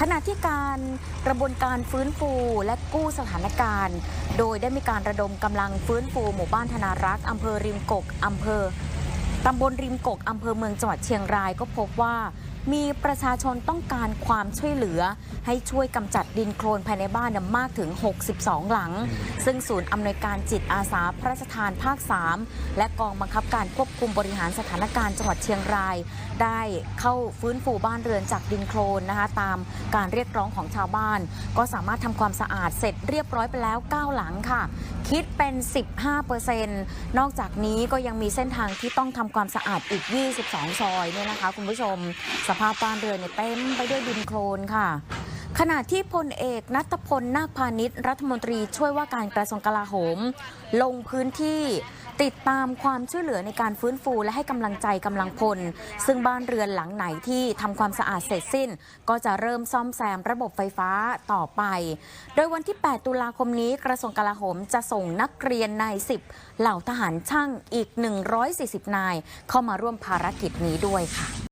ขณะที่การกระบวนการฟื้นฟูและกู้สถานการณ์ โดยได้มีการระดมกำลังฟื้นฟูหมู่บ้านธนารักษ์อำเภอริมกกอำเภอตำบลริมกกอำเภอเมืองจังหวัดเชียงรายก็พบว่า มีประชาชนต้องการความช่วยเหลือ ให้ช่วยกำจัดดินโคลนภายในบ้านมากถึง 62 หลัง ซึ่งศูนย์อำนวยการจิตอาสาพระราชทานภาค 3 และกองบังคับการควบคุมบริหารสถานการณ์จังหวัดเชียงราย ได้เข้าฟื้นฟูบ้านเรือนจากดินโคลนนะคะตามการเรียกร้องของชาวบ้าน ก็สามารถทำความสะอาดเสร็จเรียบร้อยไปแล้ว 9 หลังค่ะ คิดเป็น 15%นอกจากนี้ก็ยังมีเส้นทางที่ต้องทำความสะอาดอีก 22 ซอยเนี่ยนะคะคุณผู้ชมสภาพบ้านเรือนเนี่ยเต็มไปด้วยดินโคลนค่ะ ขณะที่พลเอกนัทพลนาคพาณิชย์รัฐมนตรีช่วยว่าการกระทรวงกลาโหม ลงพื้นที่ติดตามความช่วยเหลือในการฟื้นฟูและให้กำลังใจกำลังพล ซึ่งบ้านเรือนหลังไหนที่ทำความสะอาดเสร็จสิ้น ก็จะเริ่มซ่อมแซมระบบไฟฟ้าต่อไป โดยวันที่ 8 ตุลาคมนี้กระทรวงกลาโหมจะส่งนักเรียนนาย10 เหล่าทหารช่างอีก 140 นาย เข้ามาร่วมภารกิจนี้ด้วยค่ะ